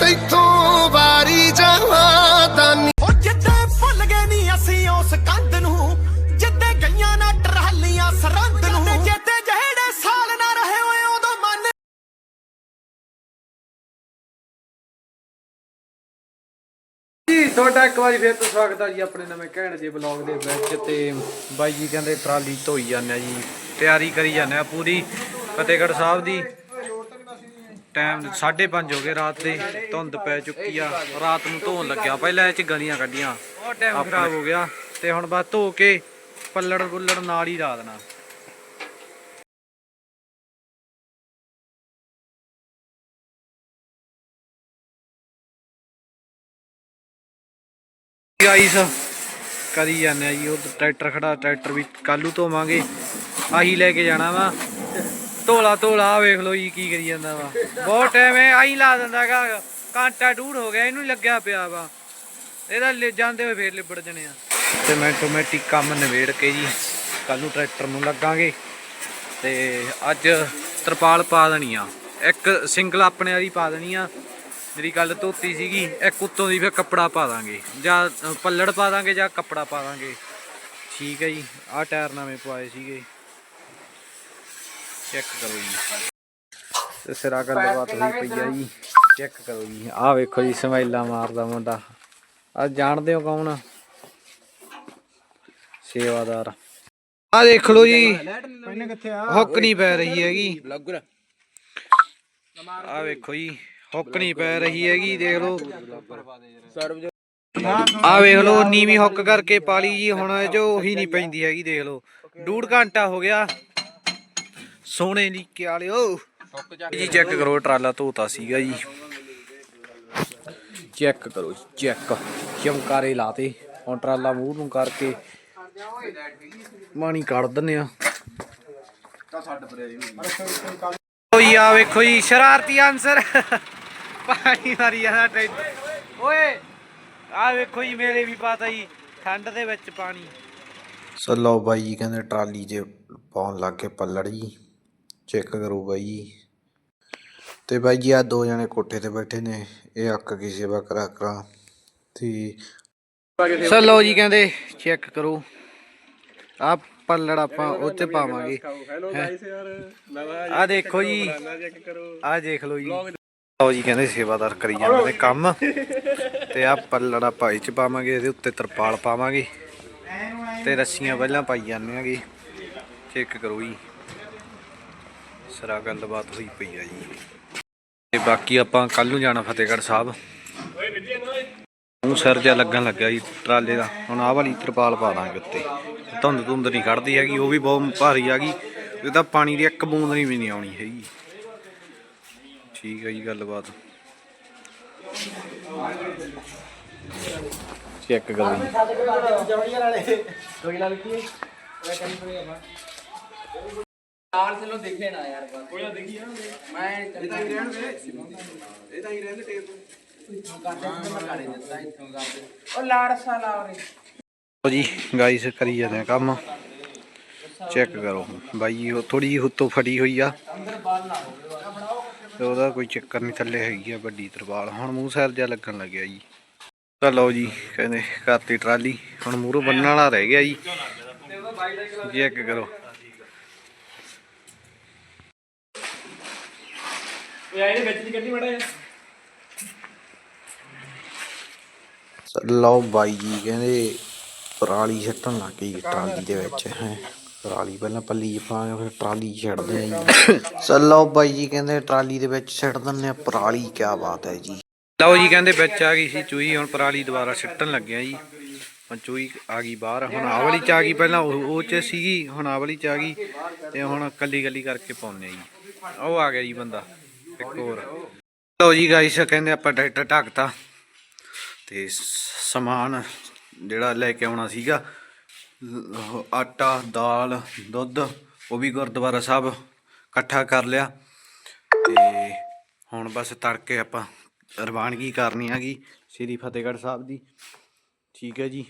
ਤੈਥੋਂ ਵਾਰੀ ਜਾਵਾਂ ਦਾਨੀ ਉਹ ਜਿੱਦੇ ਭੁੱਲ ਗਏ ਨਹੀਂ ਅਸੀਂ ਉਸ ਕੰਧ ਨੂੰ ਜਿੱਦੇ ਗਈਆਂ ਨਾ ਟਰਾਲੀਆਂ ਸਰੰਦ ਨੂੰ ਜਿੱਦੇ ਜਿਹੜੇ ਸਾਲ ਨਾ ਰਹੇ ਓਏ ਉਦੋਂ ਮਨ ਜੀ ਤੁਹਾਡਾ ਇੱਕ ਵਾਰੀ ਫੇਰ ਤੋਂ ਸਵਾਗਤ ਹੈ ਜੀ ਆਪਣੇ ਨਵੇਂ ਕਹਿਣ ਜੇ ਬਲੌਗ ਦੇ ਵਿੱਚ ਤੇ ਬਾਈ ਜੀ ਕਹਿੰਦੇ ਟਰਾਲੀ ਧੋਈ ਜਾਂਦੇ ਆ ਜੀ ਤਿਆਰੀ ਕਰੀ ਜਾਂਦੇ ਆ ਪੂਰੀ ਫਤਿਹਗੜ੍ਹ ਸਾਹਿਬ ਦੀ। ਟਾਈਮ 5:30 ਹੋ ਗਏ ਰਾਤ ਦੇ ਧੁੰਦ ਪੈ ਚੁੱਕੀ ਆ। ਰਾਤ ਨੂੰ ਧੋਣ ਲੱਗਿਆ। ਪਹਿਲਾਂ ਇਹ ਚ ਗਲੀਆਂ ਕੱਢੀਆਂ। ਬਹੁਤ ਟਾਈਮ ਖਰਾਬ ਹੋ ਗਿਆ। ਤੇ ਹੁਣ ਬਸ ਧੋ ਕੇ ਪੱਲੜ ਪੁੱਲੜ ਨਾਲ ਹੀ ਲਾ ਦੇਣਾ। ਗਾਈਸ ਕਰੀ ਜਾਂਦੇ ਆ ਜੀ। ਉਹ ਟਰੈਕਟਰ ਖੜਾ ਟਰੈਕਟਰ ਵੀ ਕੱਲੂ ਧੋਵਾਂਗੇ। ਆਹੀ ਲੈ ਕੇ ਜਾਣਾ ਵਾ। ਧੋਲਾ ਧੋਲਾ ਵੇਖ ਲੋ ਜੀ ਕੀ ਕਰੀ ਜਾਂਦਾ ਵਾ। ਬਹੁਤ ਟਾਈਮ ਹੈ ਆਹੀ ਲਾ ਦਿੰਦਾਗਾ ਘੰਟਾ ਡੂਢ ਹੋ ਗਿਆ, ਇਹਨੂੰ ਲੱਗਿਆ ਪਿਆ ਵਾ। ਇਹਦਾ ਲੈ, ਜਾਂਦੇ ਹੋਏ ਫੇਰ ਲਿਬੜ ਜਣੇ ਆ। ਤੇ ਮੈਂ ਆਟੋਮੈਟਿਕ ਕੰਮ ਨਿਬੇੜ ਕੇ ਜੀ ਕੱਲ ਨੂੰ ਟਰੈਕਟਰ ਨੂੰ ਲੱਗਾਂਗੇ। ਤੇ ਅੱਜ ਤਰਪਾਲ ਪਾ ਦੇਣੀ ਆ। ਇੱਕ ਸਿੰਗਲ ਆਪਣੇ ਵਾਲੀ ਪਾ ਦੇਣੀ ਆ। ਜਿਹੜੀ ਗੱਲ ਧੋਤੀ ਸੀਗੀ, ਇੱਕ ਉੱਤੋਂ ਦੀ ਫਿਰ ਕੱਪੜਾ ਪਾ ਦਾਂਗੇ। ਜਾਂ ਪੱਲੜ ਪਾ ਦਾਂਗੇ ਜਾਂ ਕੱਪੜਾ ਪਾ ਦਾਂਗੇ। ਠੀਕ ਹੈ ਜੀ, ਆਹ ਟਾਇਰ ਨਵੇਂ ਪਵਾਏ ਸੀਗੇ। ਚੈੱਕ ਕਰੋ ਜੀ। ਤੇ ਸਿਰਾ ਗੱਲਬਾਤ ਹੋਈ ਪਈ ਆ ਜੀ। ਚੈੱਕ ਕਰੋ ਜੀ। ਆਹ ਵੇਖੋ ਜੀ ਸਮੈਲਾ ਮਾਰਦਾ ਮੁੰਡਾ। ਆ ਜਾਣਦੇ ਹੋ ਕੌਣ? ਆ? ਸੇਵਾਦਾਰ। ਆ ਦੇਖ ਲਓ ਜੀ। ਹੁੱਕ ਨਹੀਂ ਪੈ ਰਹੀ ਹੈਗੀ। ਆ ਵੇਖੋ ਜੀ ਹੁੱਕ ਨਹੀਂ ਪੈ ਰਹੀ ਹੈਗੀ ਦੇਖ ਲਓ। ਆ ਵੇਖ ਲਓ ਨੀਵੀਂ ਹੁੱਕ ਕਰਕੇ ਪਾਲੀ ਜੀ ਹੁਣ ਜੋ ਉਹੀ ਨਹੀਂ ਪੈਂਦੀ ਹੈਗੀ ਦੇਖ ਲਓ। ਡੂਢ ਘੰਟਾ ਹੋ ਗਿਆ। ਸੋਹਣੇ ਲੀਕੇ ਵਾਲਿਓ। ਜੀ ਚੈੱਕ ਕਰੋ ਟਰਾਲਾ ਧੋਤਾ ਸੀਗਾ ਜੀ। ਚੈੱਕ ਕਰੋ ਚੈੱਕ ਚਮਕਾਰੇ ਲਾਤੇ। ਹੁਣ ਟਰਾਲਾ ਮੂੰਹ ਨੂੰ ਕਰਕੇ ਮਾਣੀ ਕੱਢ ਦਿੰਨੇ ਆ। ਓਏ ਆ ਵੇਖੋ ਜੀ ਸ਼ਰਾਰਤੀ ਆਨਸਰ ਪਾਣੀ ਮਾਰੀ ਜਾਂਦਾ ਟਰੈਕਟਰ ਓਏ ਆ ਵੇਖੋ ਜੀ ਮੇਰੇ ਵੀ ਪਤਾ ਜੀ ਠੰਡ ਦੇ ਵਿੱਚ ਪਾਣੀ। ਸੋ ਲਓ ਬਾਈ ਜੀ ਕਹਿੰਦੇ ਟਰਾਲੀ 'ਚ ਪਾਉਣ ਲੱਗ ਗਏ ਪੱਲੜ ਜੀ। ਚੈੱਕ ਕਰੋ ਬਾਈ। ਜੀ ਤੇ ਬਾਈ ਜੀ ਆ ਦੋ ਜਣੇ ਕੋਠੇ ਤੇ ਬੈਠੇ ਨੇ ਇਹ ਅੱਕ ਕੀ ਸੇਵਾ ਕਰਾ ਕਰਾ। ਤੇ ਸੋ ਲਓ ਜੀ ਕਹਿੰਦੇ ਚੈੱਕ ਕਰੋ। ਆ ਪੱਲੜ ਆਪਾਂ ਉਹ ਤੇ ਪਾਵਾਂਗੇ ਆ ਦੇਖੋ ਜੀ। ਆ ਦੇਖ ਲਓ ਜੀ। ਲਓ ਜੀ ਕਹਿੰਦੇ ਸੇਵਾਦਾਰ ਕਰੀ ਜਾਂਦੇ ਨੇ ਕੰਮ। ਤੇ ਆ ਪੱਲੜ ਆਪਾਂ ਇਹ ਚ ਪਾਵਾਂਗੇ ਇਹਦੇ ਉੱਤੇ ਤਰਪਾਲ ਪਾਵਾਂਗੇ। ਤੇ ਰੱਸੀਆਂ ਪਹਿਲਾਂ ਪਾਈ ਜਾਂਦੇ ਆਂਗੇ ਚੈੱਕ ਕਰੋ ਜੀ। ਸਰਾ ਗੱਲਬਾਤ ਹੋਈ ਪਈ ਆ ਜੀ। ਤੇ ਬਾਕੀ ਆਪਾਂ ਕੱਲ ਨੂੰ ਜਾਣਾ ਫਤਿਹਗੜ੍ਹ ਸਾਹਿਬ। ਨੂੰ ਸਿਰ ਜਿਹਾ ਲੱਗਣ ਲੱਗਿਆ ਜੀ, ਟਰਾਲੇ ਦਾ। ਹੁਣ ਆਹ ਵਾਲੀ ਤਰਪਾਲ ਪਾ ਦਾਂਗੇ ਉੱਤੇ। ਧੁੰਦ ਧੁੰਦ ਨਹੀਂ ਕੱਢਦੀ ਹੈਗੀ, ਉਹ ਵੀ ਬਹੁਤ ਭਾਰੀ ਆ ਗਈ। ਇਹ ਤਾਂ ਪਾਣੀ ਦੀ ਇੱਕ ਬੂੰਦ ਨਹੀਂ ਵੀ ਨਹੀਂ ਆਉਣੀ ਹੈਗੀ। ਠੀਕ ਹੈ ਜੀ, ਗੱਲਬਾਤ। ਚੈੱਕ ਕਰੋ ਜੀ। ਲਓ ਜੀ ਗਾਈਸ ਕਰੀ ਜਾਂਦੇ ਆ ਕੰਮ। ਚੈੱਕ ਕਰੋ। ਬਾਈ ਜੀ ਉਹ ਥੋੜੀ ਜਿਹੀ ਹੁੱਤੋਂ ਫੜੀ ਹੋਈ ਆ। ਤੇ ਉਹਦਾ ਕੋਈ ਚੱਕਰ ਨਹੀਂ ਥੱਲੇ ਹੈਗੀ ਆ ਵੱਡੀ ਤਰਪਾਲ ਹੁਣ ਮੂੰਹ ਸਿਰ ਜਿਹਾ ਲੱਗਣ ਲੱਗਿਆ ਜੀ। ਤਾਂ ਲਓ ਜੀ ਕਹਿੰਦੇ ਕਰਤੀ ਟਰਾਲੀ। ਹੁਣ ਮੂਹਰੋਂ ਬੰਨਣ ਵਾਲਾ ਰਹਿ ਗਿਆ ਜੀ। ਚੈੱਕ ਕਰੋ। ਸੋ ਲਓ ਬਾਈ ਜੀ ਕਹਿੰਦੇ ਪਰਾਲੀ ਛੱਟਣ ਲੱਗ ਗਈ ਟਰਾਲੀ ਦੇ ਵਿੱਚ ਹੈ ਪਰਾਲੀ ਪਹਿਲਾਂ ਪੱਲੀ 'ਚ ਪਾ ਕੇ ਫਿਰ ਟਰਾਲੀ 'ਚ ਛੱਡਦੇ ਆ ਜੀ ਸੋ ਲਓ ਬਾਈ ਜੀ ਕਹਿੰਦੇ ਟਰਾਲੀ ਦੇ ਵਿੱਚ ਛੱਡ ਦਿੰਦੇ ਆ ਪਰਾਲੀ ਕੀ ਬਾਤ ਹੈ ਜੀ ਲਓ ਜੀ ਕਹਿੰਦੇ ਵਿੱਚ ਆ ਗਈ ਸੀ ਚੂਈ ਹੁਣ ਪਰਾਲੀ ਦੁਬਾਰਾ ਸਿੱਟਣ ਲੱਗਿਆ ਜੀ ਹੁਣ ਚੂਈ ਆ ਗਈ ਬਾਹਰ ਹੁਣ ਆਹ ਵਾਲੀ ਚ ਆ ਗਈ ਪਹਿਲਾਂ ਉਹ ਉਹ ਚ ਸੀਗੀ ਹੁਣ ਆਹ ਵਾਲੀ ਚ ਆ ਗਈ ਤੇ ਹੁਣ ਕੱਲੀ ਕੱਲੀ ਕਰਕੇ ਪਾਉਂਦੇ ਆ ਜੀ ਉਹ ਆ ਗਿਆ ਜੀ ਬੰਦਾ ਇੱਕ ਹੋਰ। ਲਓ ਜੀ ਗਾਈਸ ਕਹਿੰਦੇ ਆਪਾਂ ਟਰੈਕਟਰ ਢੱਕਤਾ ਤੇ ਸਮਾਨ ਜਿਹੜਾ ਲੈ ਕੇ ਆਉਣਾ ਸੀਗਾ ਆਟਾ, ਦਾਲ, ਦੁੱਧ, ਉਹ ਵੀ ਗੁਰਦੁਆਰਾ ਸਾਹਿਬ ਇਕੱਠਾ ਕਰ ਲਿਆ ਤੇ ਹੁਣ ਬਸ ਤੜਕੇ ਆਪਾਂ ਰਵਾਨਗੀ ਕਰਨੀ ਹੈਗੀ ਸ੍ਰੀ ਫਤਿਹਗੜ੍ਹ ਸਾਹਿਬ ਦੀ। ਠੀਕ ਹੈ ਜੀ।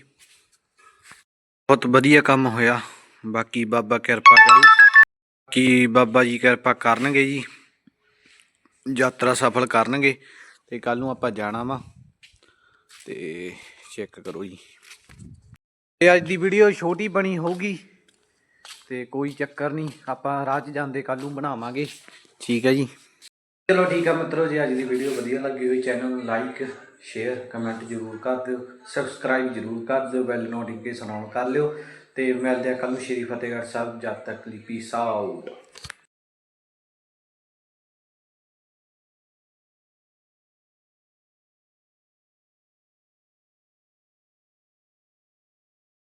ਬਹੁਤ ਵਧੀਆ ਕੰਮ ਹੋਇਆ। ਬਾਕੀ ਬਾਬਾ ਕਿਰਪਾ ਕਰੂ। ਕਿ ਬਾਬਾ ਜੀ ਕਿਰਪਾ ਕਰਨਗੇ ਜੀ। ਯਾਤਰਾ ਸਫਲ ਕਰਨਗੇ ਤੇ ਕੱਲ ਨੂੰ ਆਪਾਂ ਜਾਣਾ ਵਾ ਤੇ ਚੈੱਕ ਕਰੋ ਜੀ। ਤੇ ਅੱਜ ਦੀ ਵੀਡੀਓ ਛੋਟੀ ਬਣੀ ਹੋਊਗੀ ਤੇ ਕੋਈ ਚੱਕਰ ਨਹੀਂ, ਆਪਾਂ ਰਾਹ 'ਚ ਜਾਂਦੇ ਕੱਲ ਨੂੰ ਬਣਾਵਾਂਗੇ। ਠੀਕ ਹੈ ਜੀ। ਚਲੋ ਠੀਕ ਆ ਮਿੱਤਰੋ ਜੇ, ਅੱਜ ਦੀ ਵੀਡੀਓ ਵਧੀਆ ਲੱਗੀ ਹੋਈ ਚੈਨਲ ਨੂੰ ਲਾਈਕ ਸ਼ੇਅਰ ਕਮੈਂਟ ਜ਼ਰੂਰ ਕਰ ਦਿਓ ਸਬਸਕ੍ਰਾਈਬ ਜ਼ਰੂਰ ਕਰ ਦਿਓ ਬੈਲ ਨੋਟੀਫਿਕੇਸ਼ਨ ਆਨ ਕਰ ਲਿਓ ਤੇ ਮਿਲਦੇ ਆ ਕੱਲ ਨੂੰ ਸ਼੍ਰੀ ਫਤਿਹਗੜ੍ਹ ਸਾਹਿਬ ਜਦ ਤੱਕ ਲਈ ਪੀਸ ਆਊਟ